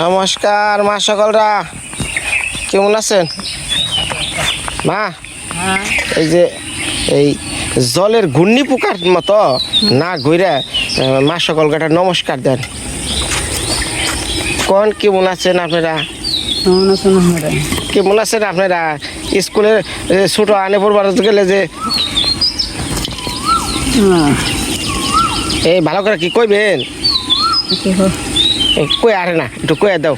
নমস্কার মা সকলরা। কেমন আছেন? মা এই যে এই জলের ঘূর্ণি পোকার মতো না ঘুরে মা সকল একটা নমস্কার দেন। কোন কেমন আছেন আপনারা? কেমন আছেন আপনারা? কেমন আছেন আপনারা? স্কুলে এ, ছোট আনে পড়বার গেলে যে এই ভালো করে কি কইবেন? কই আরে না একটু কয়ে দাও।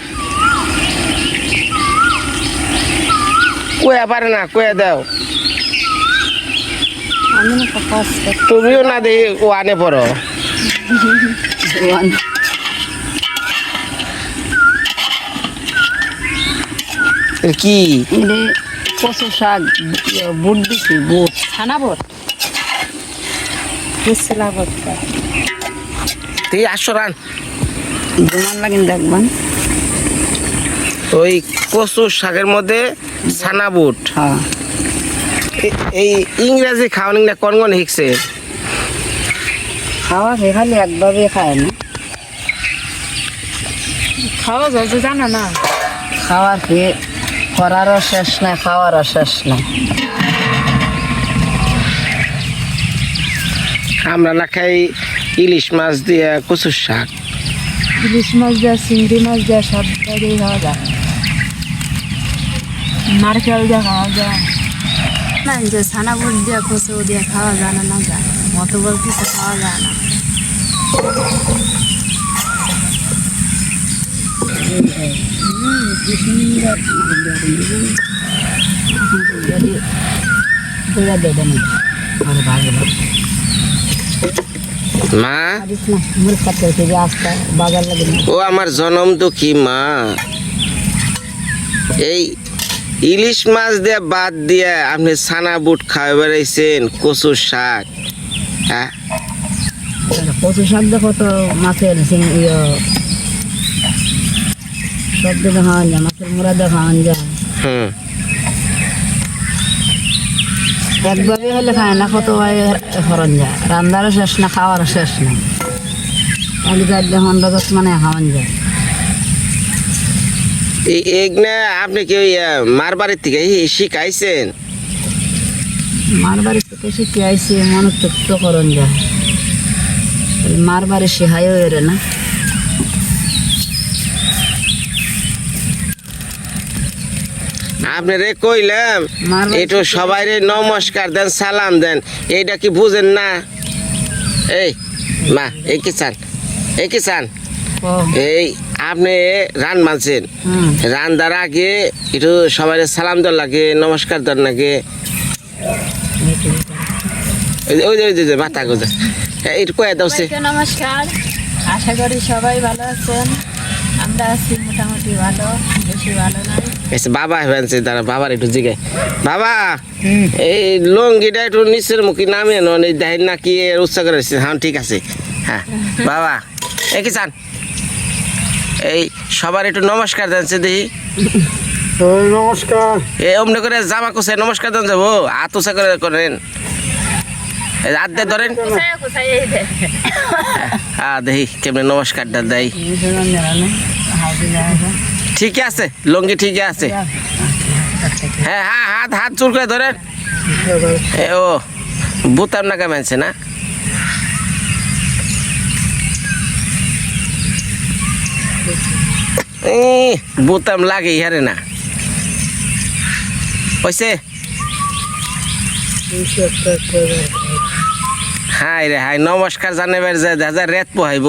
কয়ে পারে না কয়ে দাও। তুমিও না দেখি ও আনে পড়ো কি? কচু শাক ইয়ে, বুট দিছি বুট। ছানা বুট। তুই আসো রান। দুমান লাগিন দেখবেন। ওই কচু শাকের মধ্যে ছানা বুট। হ্যাঁ। এই ইংরেজি খাওয়ানি না কোন কোন শিখছে? খাওয়া খেয়ে খালি একভাবে খায় না। খাওয়া যাচ্ছে জানা না। খাওয়ার খেয়ে করারও শেষ নাই খাওয়ারও শেষ নাই। আমরা না খাই ইলিশ মাছ দিয়ে কচুর শাক। ইলিশ মাছ দেওয়া চিংড়ি মাছ দেওয়া সব দিয়ে খাওয়া যায়। নারকেল দিয়ে খাওয়া যায়। না যে ছানা বুট দিয়ে কচু দিয়ে খাওয়া যায় না না যায়। মত বড় কিছু খাওয়া যায় না। বুঝা দেবে না ভালো মা? ও আমার জনম দুঃখী মা। এই ইলিশ মাছ দিয়ে বাদ দিয়ে আপনি ছানা বুট খাওয়া বেড়াইছেন কচুর শাক হ্যাঁ? কচু শাক দেখো তো মাছের ইয়ে। সব যায় মাছের মুড়া খাওয়ান যায়। হুম। একভাবে হলে খায় না কত যায়। রান্নারও শেষ না খাওয়ারও শেষ না। চারটে হন্ডা দশ মানে খাওয়ান যায়। আপনি কি মার বাড়ির থেকে শিখাইছেন? মার থেকে শিখে আইসি মনে তো করণ যায়। মার বাড়ি শেহাইও এরে না। আপনারে কইলাম একটু সবাই নমস্কার দেন সালাম দেন। এইটা কি বুঝেন না? এই মা এই কি চান? এই কি চান? এই আপনি রান মানছেন। রান দেওয়ার আগে একটু সবাই সালাম দর লাগে নমস্কার দেওয়ার লাগে। ওই ওই যে মাথা গোজা। একটু কয়ে দাও সে। নমস্কার। আশা করি সবাই ভালো আছেন। আমরা আছি মোটামুটি ভালো বেশি ভালো নয় এসে বাবা হয়েছে তারা বাবার একটু জিগে বাবা এই লঙ্গিটা একটু নিচের মুখে নামিয়ে নন এই দেখেন না কি এর হ্যাঁ ঠিক আছে। হ্যাঁ বাবা এ কি চান? এই সবার একটু নমস্কার জানছে দেখি। নমস্কার। এই অমনি করে জামা কুসে নমস্কার দেন যাব। হাত উঁচা করে করেন। এই হাত দিয়ে ধরেন। কোথায় কোথায় এই দে হ্যাঁ দেখি কেমনি নমস্কারটা দেয় মিশন জানে হাউদি যায় ঠিকই আছে লঙ্গি ঠিকই আছে। হ্যাঁ হ্যাঁ হাত হাত চুল করে ধরেন। এ ও বুতাম না কেমনছে না? এই, বুতাম লাগে ইহারে না। হয়েছে হাই রে হাই নমস্কার জানাবার যে দাদা রেত পোহাইব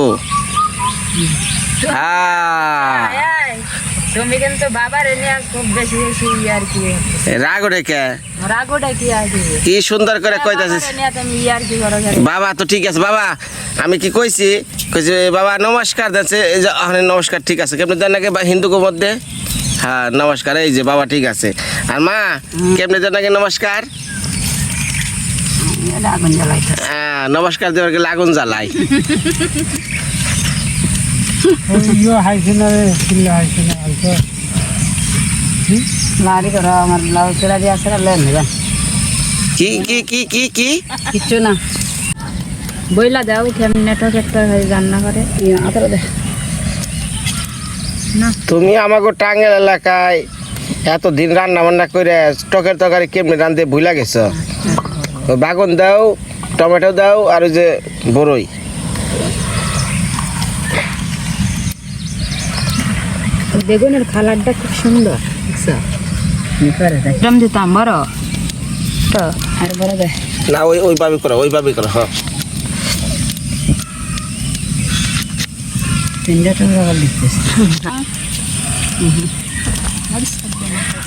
তুমি কিন্তু বাবার খুব বেশি বেশি ইয়ার কি। রাগ রেখে রাগোটা কি কি? সুন্দর করে কইতাছিস? কি বাবা তো ঠিক আছে বাবা আমি কি কইছি? কইছি বাবা নমস্কার এই যে নমস্কার ঠিক আছে। কেমনি দেন নাকি হিন্দুকে মধ্যে হ্যাঁ নমস্কার এই যে বাবা ঠিক আছে। আর মা কেমনি দেন নাকি নমস্কার? আগুন হ্যাঁ নমস্কার দেওয়ার গেলে আগুন জ্বালাই। কি কি কি কি কি? কিচ্ছু না। বইলা দাও কেমন নেটওয়ার্ক একটা রান্না করে ইয়ে, আতরা দে। না। তুমি আমাকে টাঙ্গের এলাকায় এত দিন রান্না বান্না করে টকের তরকারি কেমনি রান্ধতে ভুলা গেছো? ওই বাগন দাও টমেটো দাও আর ওই যে বড়ই বেগুনের কালারটা খুব সুন্দর এরকম দিতাম বড়। তো আর বড় না ওই ওইভাবে করো ওইভাবে করো হ্যাঁ।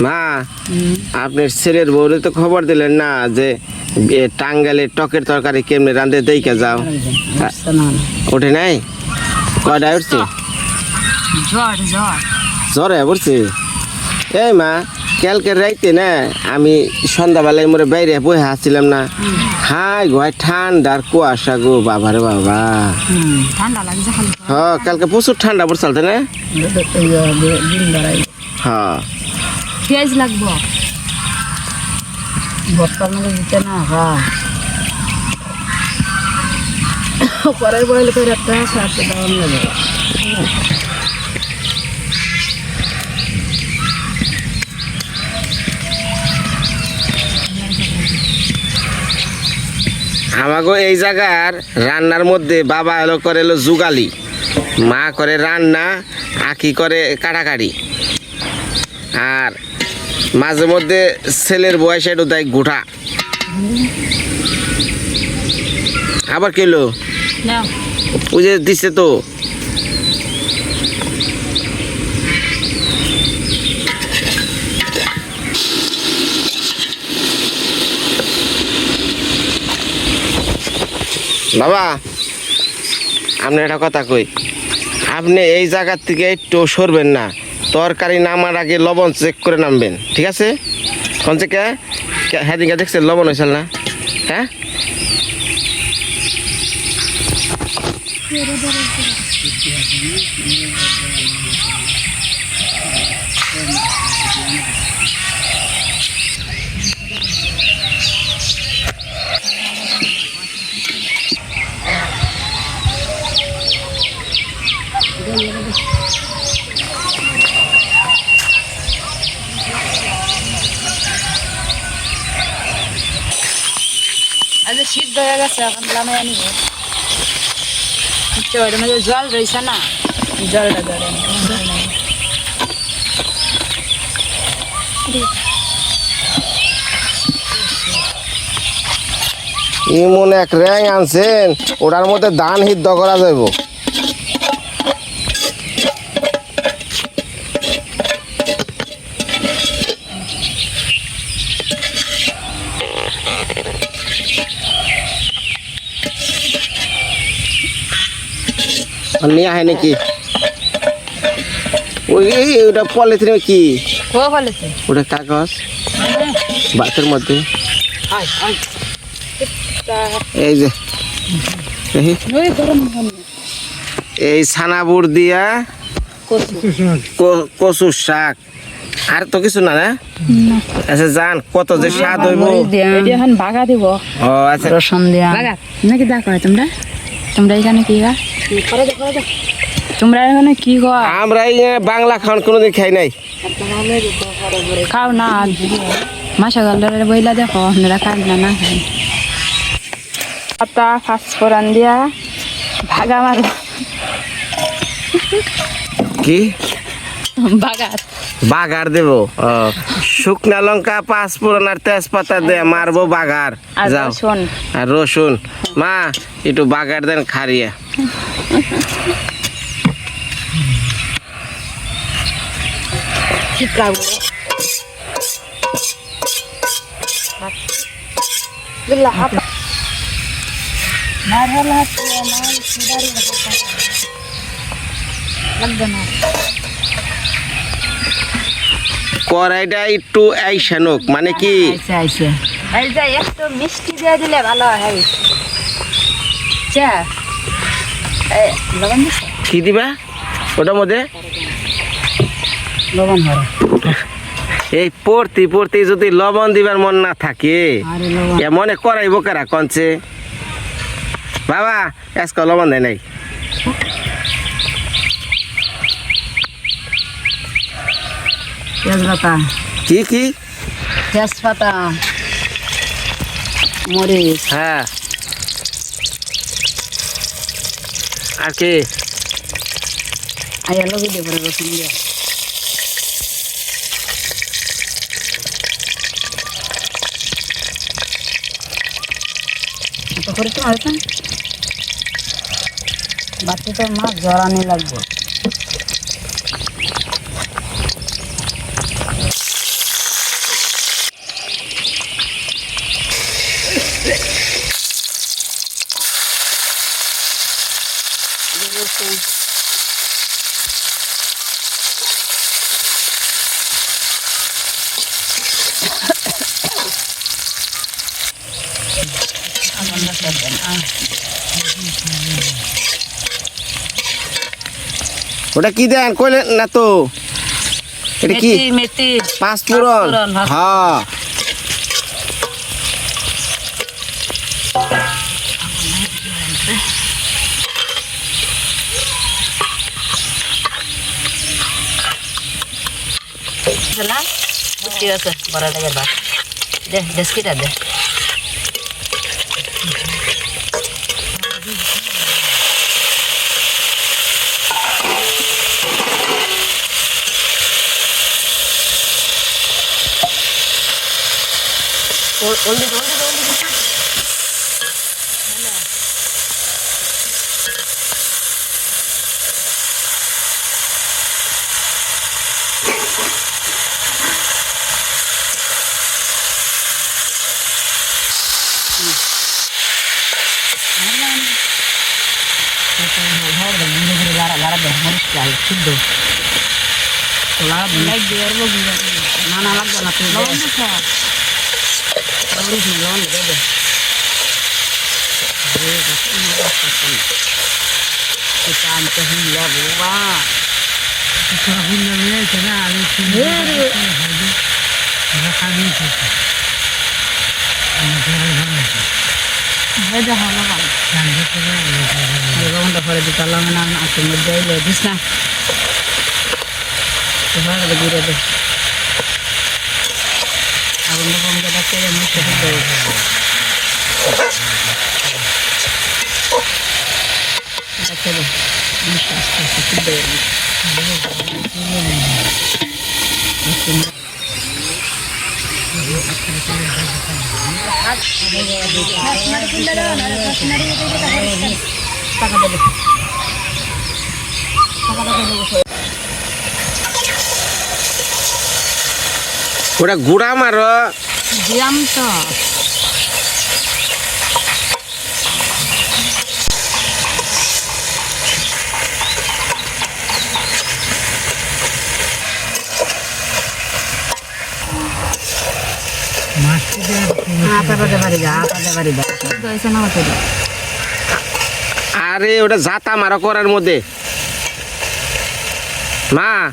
মা আপনার ছেলের বউরে তো খবর দিলেন না যে এ, টাঙ্গালে টকের তরকারি কেমনি রান্ধতে দেইকা যাও। ওঠে নাই? কয়টায় উঠছে? জ্বর পড়ছে এই মা কালকে রাইতে না আমি সন্ধ্যাবেলায় মোরে বাইরে বই হাসছিলাম না। হাই গোয়াই ঠান্ডার কুয়াশা গো বাবা ঠান্ডা লাগছে খালি। হ কালকে প্রচুর ঠান্ডা পড়ছাল তাই না হ্যাঁ। পেঁয়াজ লাগবো? বর্তার মধ্যে দিতে না হ্যাঁ। পরের বয়ল করে একটা সারতে দেওয়া যাবে আমাগো এই জায়গার রান্নার মধ্যে বাবা এলো করে এলো জুগালি মা করে রান্না, আঁকি করে কাটাকাটি। আর মাঝে মধ্যে ছেলের বয়স একটু দেয় গোটা। আবার কেলো ওই যে দিচ্ছে তো। বাবা আপনি একটা কথা কই। আপনি এই জায়গার থেকে একটু সরবেন না। তরকারি নামার আগে লবণ চেক করে নামবেন, ঠিক আছে? কোন থেকে হ্যাঁ দিকে দেখছেন লবণ হয়েছে না? হ্যাঁ? হয়ে গেছে, এখন জল রয়েছে না, জলটা জলে ইমন এক র্যাং আনছেন, ওটার মধ্যে ধান সিদ্ধ করা যাইব। নিয়ে আহে নাকি? ওই এই, ওটা পলিথিনে কি? কো ওটা কাগজ। বাতের মধ্যে। এই যে। এই ছানাবুর দিয়া ক- কচুর শাক। আর তো কিছু না না? আচ্ছা জান কত যে স্বাদ হইব। বাগা দিব। ও আচ্ছা। রসুন দিয়া। নাকি দেখো তোমরা? তোমরা এখানে কি গা তোমরা এখানে কি গো আমরা এই বাংলা খাওয়ান কোনোদিন খাই নাই। খাও না। মাসা গল্ডারের বইলা দেখো আপনারা খান না না খান। পাতা ফাঁসফোড়ন দিয়া ভাগা মার কি? বাগাত বাগার দেব। শুকনা লঙ্কা পাঁচ ফোড়ন আর তেজপাতা দিয়ে মারবো বাগার। যাও। আর রসুন। মা একটু বাগার দেন খারিয়া লাগবে না। কড়াইটা একটু আইসানুক মানে কি? একটু মিষ্টি দিয়ে দিলে ভালো হয় কি দিবা? ওটার মধ্যে? লবণ এই পড়তি পড়তি যদি লবণ দিবার মন না থাকে মনে করাইব কারা কনছে। বাবা আজকে লবণ দেয় নাই। তেজপাতা। কি কি? তেজপাতা মরিচ। হ্যাঁ। আর কি? আয়া লগে দিয়ে পরে রসুন দিয়ে? করে তো হয়েছে। বাটিতে মাছ জড়ানি লাগবে। ওটা কি দেন কইলেন না তো এটা কি মেথি মেথি পাঁচ ফোড়ন পাঁচফোড়ন, হ্যাঁ। হ্যাঁ না ঠিক আছে বড় টাকা বা দে ডেস্কিটা দে ওলদি ওলদি ওলদি লাড়া লাড়া দে মরিচ চাই শুদ্ধ লাড়া দে না না লাগবে না তুই লবণ দিছ লবণ দিছ লবণ দে দে এটা আনতে হিলা বাবা লবণটা পরে দিতে লবণ আছে মধ্যে এলে দিস না? এবার ঘুরে দে। আগুনটা কম কেটে তেলে মুখে দিতে এটা খেলে। মুখে আস্তে আস্তে সিদ্ধ হয়ে যাবে। টাকা দেবে ওটা গুড়া মারো। দিয়াম তো আপাতে পারি যা আপাতে পারি যা হয়েছে না হতে দে আরে ওটা জাতা মারো করার মধ্যে। মা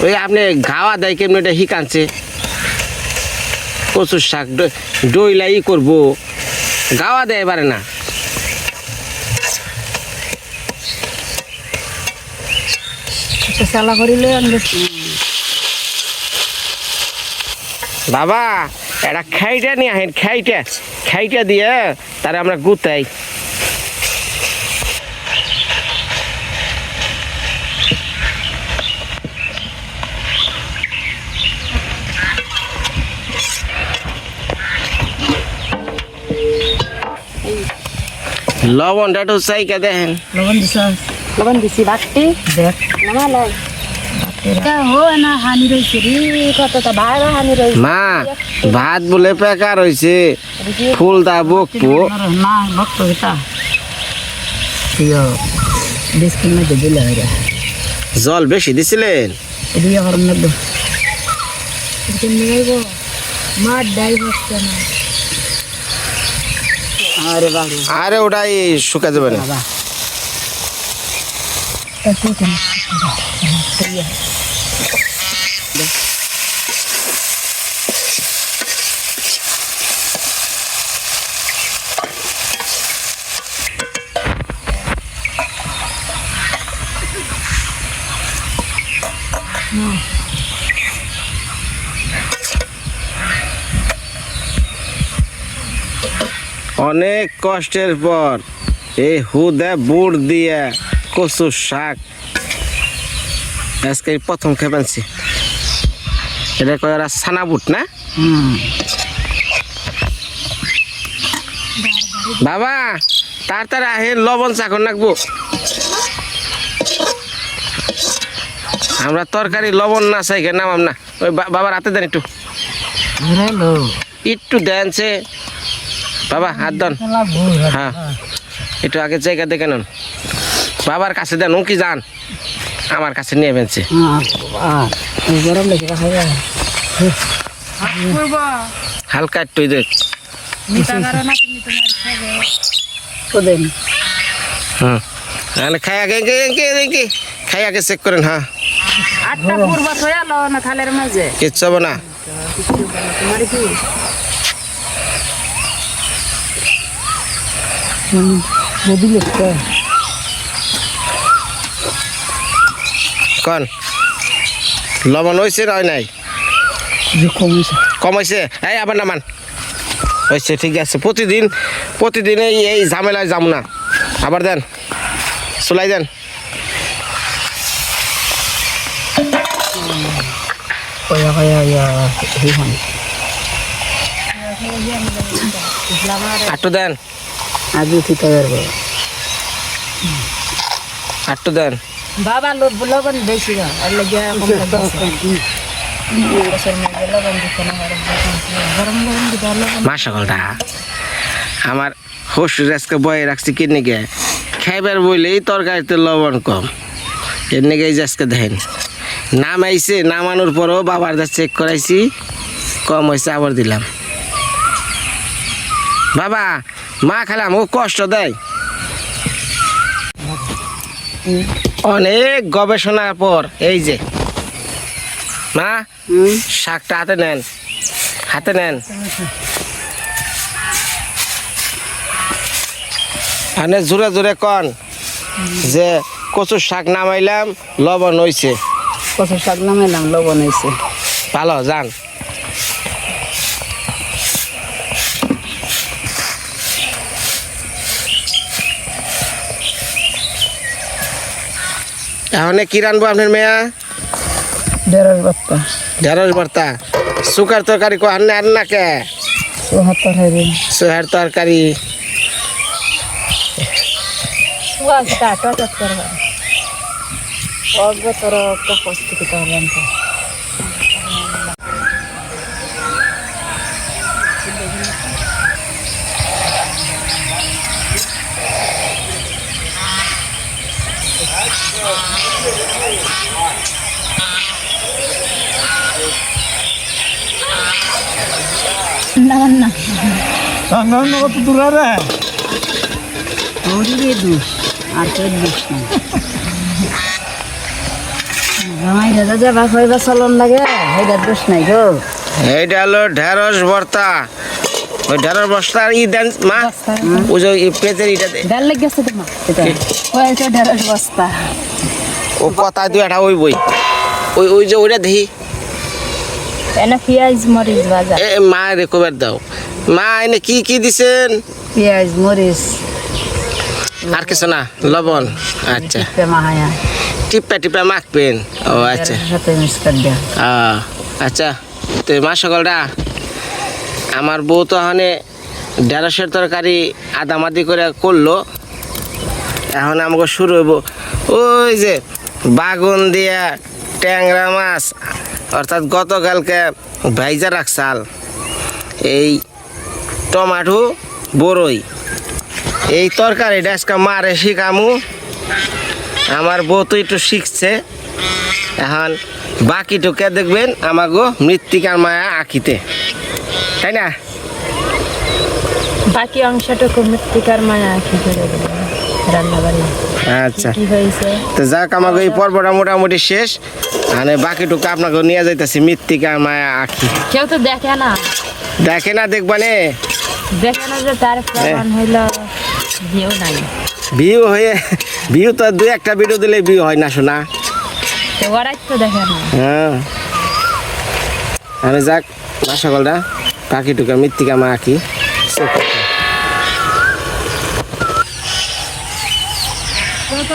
ওই আপনি গাওয়া দেয় কেমনি ওটা হিকানছে কচুর শাক ড- ডইলা ই করব। গাওয়া দেয় এবারে না। বাবা এটা খাইটা নিয়ে আহেন খাইটা। খাইটা দিয়ে তারে আমরা গুতাই। লবণটা একটু চাইকা দেখেন লবণ দিছ লবণ দিছি বাটি। দেখ। নামালাই। মা ভাত বলে পেকার হয়েছে ফুল দা বকবো জল বেশি দিছিলেন? আরে ওটাই শুকা যাবে না। অনেক কষ্টের পর এই হুদে বুট দিয়ে কচু শাক। আজকে প্রথম খেপেছি এটা কয় ওরা সানা বুট না? বাবা তাড়াতাড়ি আহে লবণ চাকর নাকবো। আমরা তরকারি লবণ না চাই নামাম না। ওই বাবার হাতে দেন একটু। একটু দেন সে। বাবা হাত দেন হ্যাঁ। একটু আগে জায়গা দেখে নেন। বাবার কাছে দেন ও কি যান। আমার কাছে নিয়ে বেঁচে। হালকা একটু দেখ। ওদের হুম তাহলে খাই আগে এঁকে এঁকে এঁকে খাই আগে চেক করেন হ্যাঁ। আটটা পূর্ব হয়ে আলো না থালের মাঝে। কিচ্ছু হবে না। তোমার কি লিখতে কন? লবণ হয়েছে না হয় নাই কমাইছে? এই আবার নামান। হয়েছে ঠিক আছে। প্রতিদিন প্রতিদিন এই এই ঝামেলায় যাম না। আবার দেন। চলাই দেন। আটটু দেন। আজও পারব আটটু দেন। বাবা লোক লবণ বেশি আমার শ্বশুর আজকে বয়ে রাখছি কিনে গে খাইবার বইলেই তরকারিতে লবণ কম। এর নাকি এই আজকে দেখেন নাম আইছে নামানোর পরও বাবার যা চেক করাইছি কম হয়েছে আবার দিলাম। বাবা মা খেলাম ও কষ্ট দেয়। অনেক গবেষণার পর এই যে। মা শাকটা হাতে নেন। হাতে নেন। মানে জোরে জোরে কন যে কচুর শাক নামাইলাম লবণ হইছে। কত শাক নামাইলাম লবণ হয়েছে ভালো যান। এখন কি রানবো আপনার মেয়া দেড়ের বাপ্পা ঢেঁড়স ভর্তা সুকার তরকারি কো আন্না আন্না কে চুহাত্তর হাইবে সুহার তরকারি অগ্রতর প্রস্তুতি করলাম তো রান্না কত দূর রে ওরি রে দু আর তো দিস না জামাই দাদা যাবা খাইবা চলন লাগে হেদার দোষ নাই গো। এইটা হলো ঢেঁড়স ভর্তা। ওই ঢেঁড়স বস্তার ই দেন মা। ওই যে পেঁচের ইটা দে। ডাল লেগেছে তোমার এটা। কয়েকটা ঢেঁড়স বস্তা ও কথা দুই একটা ওই বই ওই ওই যে ওইটা দেখি। এনে পেঁয়াজ মরিচ ভাজা। এ মা রে কবার দাও। মা এনে কি কি দিছেন? পেঁয়াজ মরিচ। আর কিছু না লবণ। আচ্ছা। টিপা টিপা মাখবেন। ও আচ্ছা। আচ্ছা। তো মা সকলটা আমার বউ তো ওখানে ঢেঁড়সের তরকারি আদামাদি করে করল। এখন আমাকে শুরু হইব। ওই যে বাগুন দিয়া ট্যাংরা মাছ অর্থাৎ গতকালকে ভাইজা রাখছাল, এই টমাটো বড়ই এই তরকারিটা আজকে মারে শিখামু। আমার বউ একটু শিখছে। এখন বাকিটুকে দেখবেন আমাগো মৃত্তিকার মায়া আঁকিতে। তাই না? বাকি অংশটুকু মৃত্তিকার মায়া কি করে আচ্ছা। তো যাক আমাকে এই পর্বটা মোটামুটি শেষ। মানে বাকিটুকু আপনাকে নিয়ে যাইতেছি মৃত্তিকার মায়া আঁকি কেউ তো দেখে না। দেখে না দেখবানে দেখে না যে তার প্রমাণ হইল ভিউ নাই। ভিউ হয়ে ভিউ তো দুই একটা ভিডিও দিলে ভিউ হয় না শোনা ওরাই তো দেখে না। হ্যাঁ। আরে যাক মৃত্তিকা মা আঁকি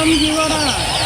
দেখছ তুমি কি করা